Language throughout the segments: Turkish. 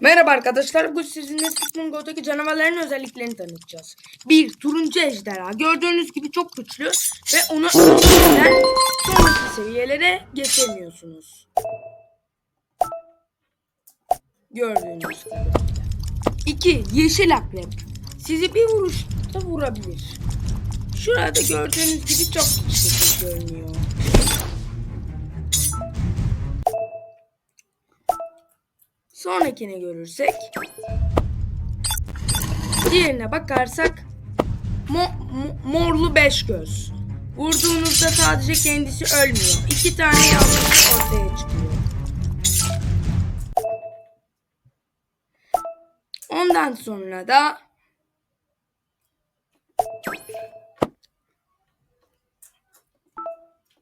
Merhaba arkadaşlar. Bugün sizinle Splatoon Go'daki canavarların özelliklerini tanıtacağız. Bir, turuncu ejderha. Gördüğünüz gibi çok güçlü ve onu öldürmeden sonraki seviyelere geçemiyorsunuz. Gördüğünüz gibi. İki, yeşil akrep. Sizi bir vuruşta vurabilir. Şurada gördüğünüz gibi çok güçlü görünüyor. Sonrakini görürsek diğerine bakarsak mo- mo- morlu beş göz. Vurduğunuzda sadece kendisi ölmüyor. İki tane yavrusu ortaya çıkıyor. Ondan sonra da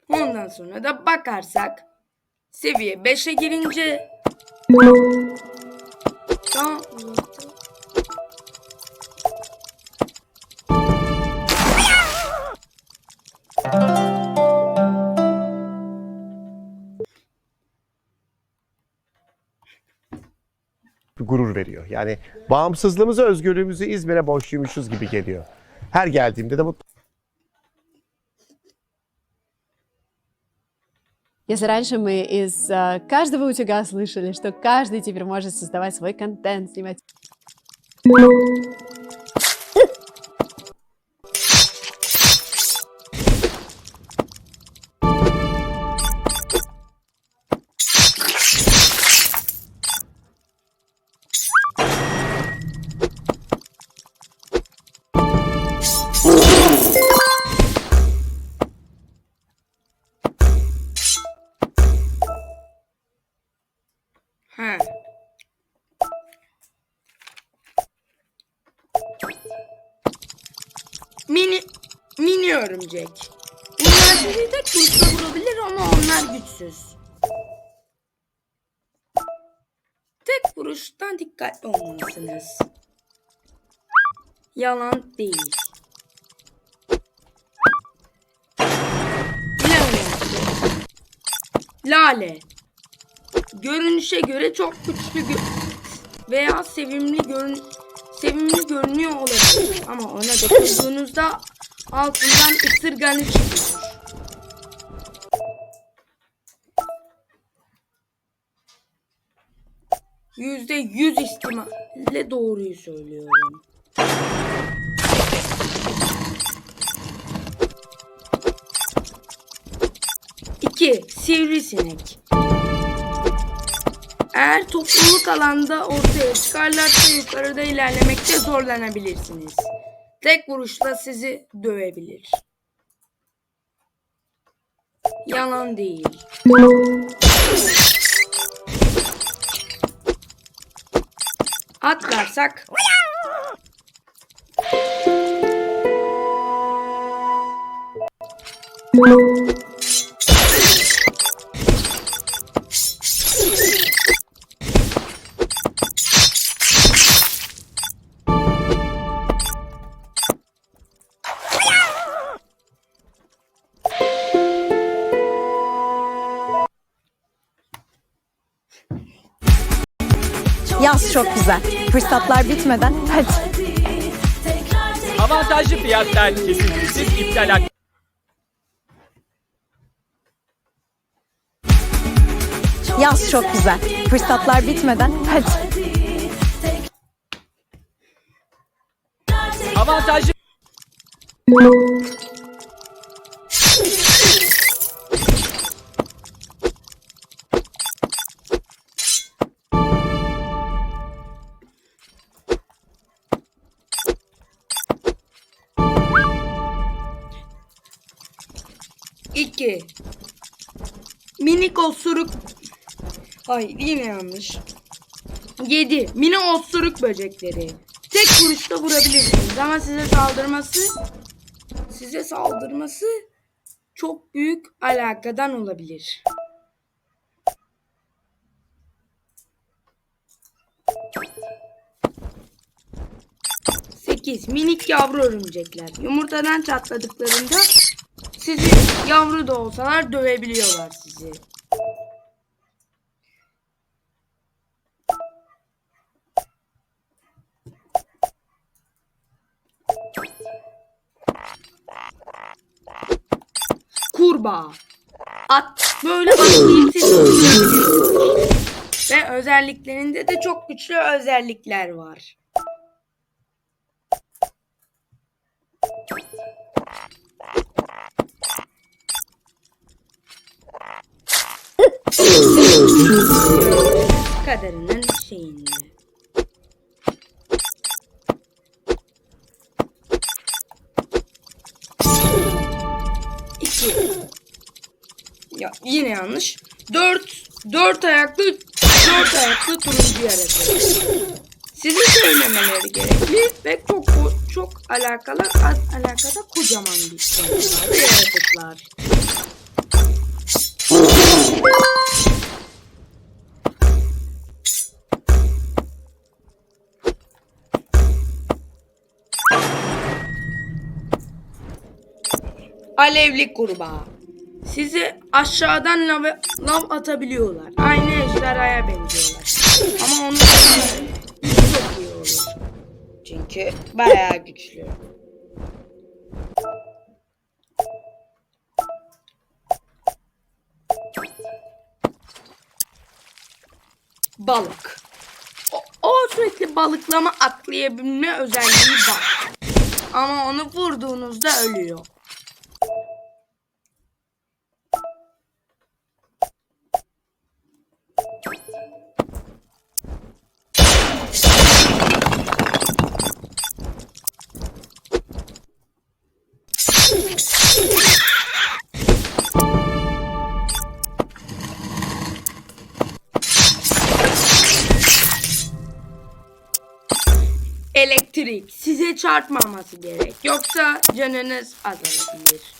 Ondan sonra da bakarsak seviye 5'e girince gurur veriyor. Yani bağımsızlığımızı, özgürlüğümüzü İzmir'e borçluymuşuz gibi geliyor. Her geldiğimde de bu Если раньше мы из э, каждого утюга слышали, что каждый теперь может создавать свой контент, снимать örümcek. Bunlar sizi tek vuruşta vurabilir ama onlar güçsüz. Tek vuruştan dikkatli olmalısınız. Yalan değil. Lale. Görünüşe göre çok güçlü gö- veya sevimli görün sevimli görünüyor olabilir ama ona dokunduğunuzda altından ısırganı çıkıyor. Yüzde yüz ihtimalle doğruyu söylüyorum. İki, sivrisinek. Eğer topluluk alanda ortaya çıkarlarsa yukarıda ilerlemekte zorlanabilirsiniz. Tek vuruşla sizi dövebilir. Yalan değil. Atlarsak Yaz çok güzel. Fırsatlar bitmeden hadi. Avantajlı fiyatlar kesintisiz iptal hak- Yaz çok güzel. Fırsatlar bitmeden hadi. Avantajlı Minik osuruk. Hayır yine yanlış. 7. Mini osuruk böcekleri. Tek vuruşta vurabilirsiniz ama size saldırması size saldırması çok büyük alakadan olabilir. Sekiz. Minik yavru örümcekler. Yumurtadan çatladıklarında sizi yavru da olsalar dövebiliyorlar sizi. Kurbağa. At böyle atlayıp ve özelliklerinde de çok güçlü özellikler var. Kaderinin şeyinde. İki. Ya yine yanlış. Dört, dört ayaklı, dört ayaklı turuncu yaratık. Sizin söylemeleri gerekli ve çok çok alakalı alakada kocaman bir şey var yaratıklar. Alevli kurbağa. Sizi aşağıdan lav, lav atabiliyorlar. Aynı ejderhaya benziyorlar. Ama onun çok iyi. Çünkü bayağı güçlü. Balık. O, o sürekli balıklama atlayabilme özelliği var. Ama onu vurduğunuzda ölüyor. Elektrik size çarpmaması gerek. Yoksa canınız azalabilir.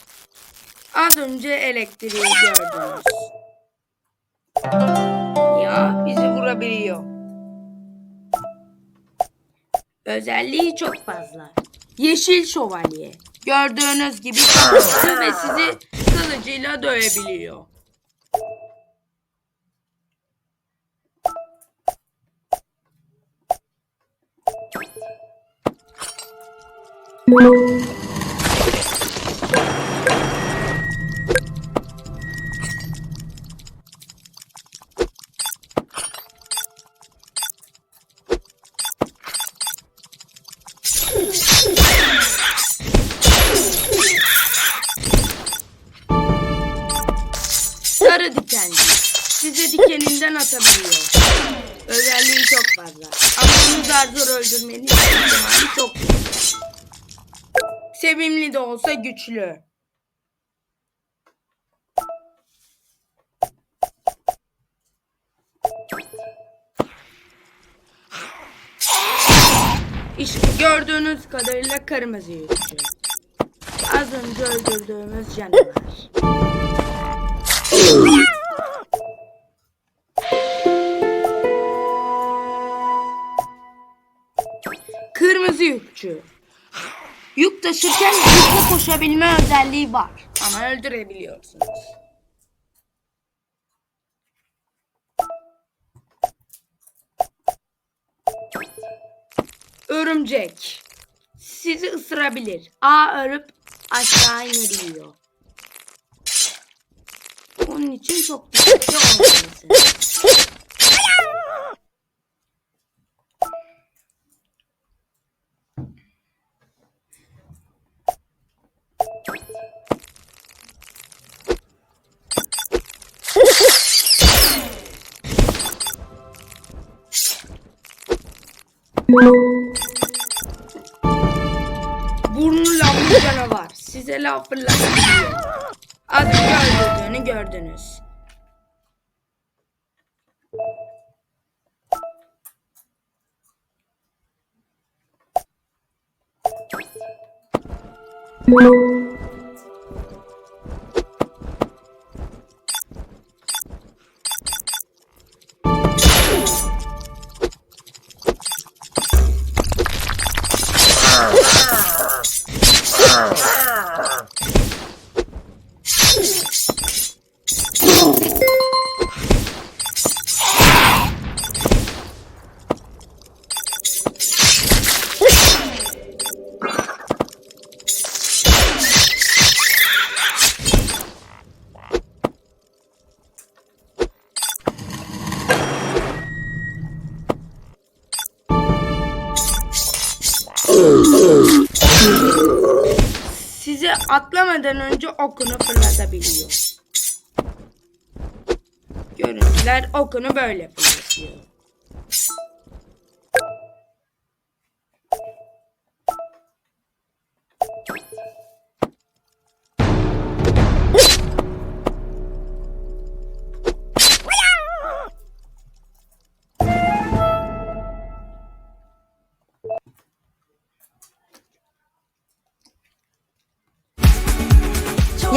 Az önce elektriği gördünüz. Ya bizi vurabiliyor. Özelliği çok fazla. Yeşil şövalye. Gördüğünüz gibi güçlü ve sizi kılıcıyla dövebiliyor. Sarı dikenli. Size dikeninden atabiliyor. Özelliği çok fazla. Ama onu zar zor öldürmenin ihtimali çok büyük. Sevimli de olsa güçlü. İşte gördüğünüz kadarıyla kırmızı yüzlü. Az önce öldürdüğümüz canavar. Kırmızı yükçü. Yük taşırken hızlı koşabilme özelliği var. Ama öldürebiliyorsunuz. Örümcek. Sizi ısırabilir. A örüp aşağı inebiliyor. Onun için çok dikkatli olmalısınız. Burnu laflı canavar. Size laf fırlatıyor. Az önce öldürdüğünü gördünüz. Atlamadan önce okunu fırlatabiliyor. Görüntüler okunu böyle fırlatıyor.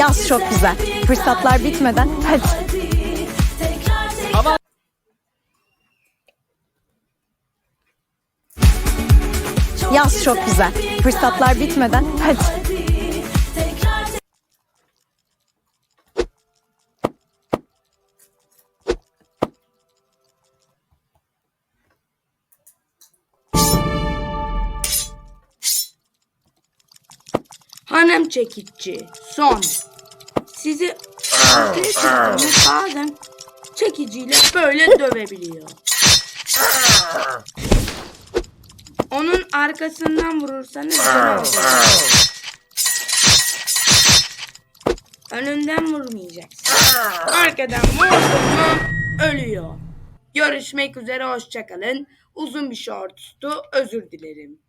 Yaz çok güzel. Fırsatlar bitmeden hadi. Ama Yaz çok güzel. Fırsatlar bitmeden hadi. Çekici. Son. Sizi ortaya çıktığınız bazen çekiciyle böyle dövebiliyor. Onun arkasından vurursanız acır. Önünden vurmayacaksın. Arkadan vurdun mu ölüyor. Görüşmek üzere hoşçakalın. Uzun bir shortstu özür dilerim.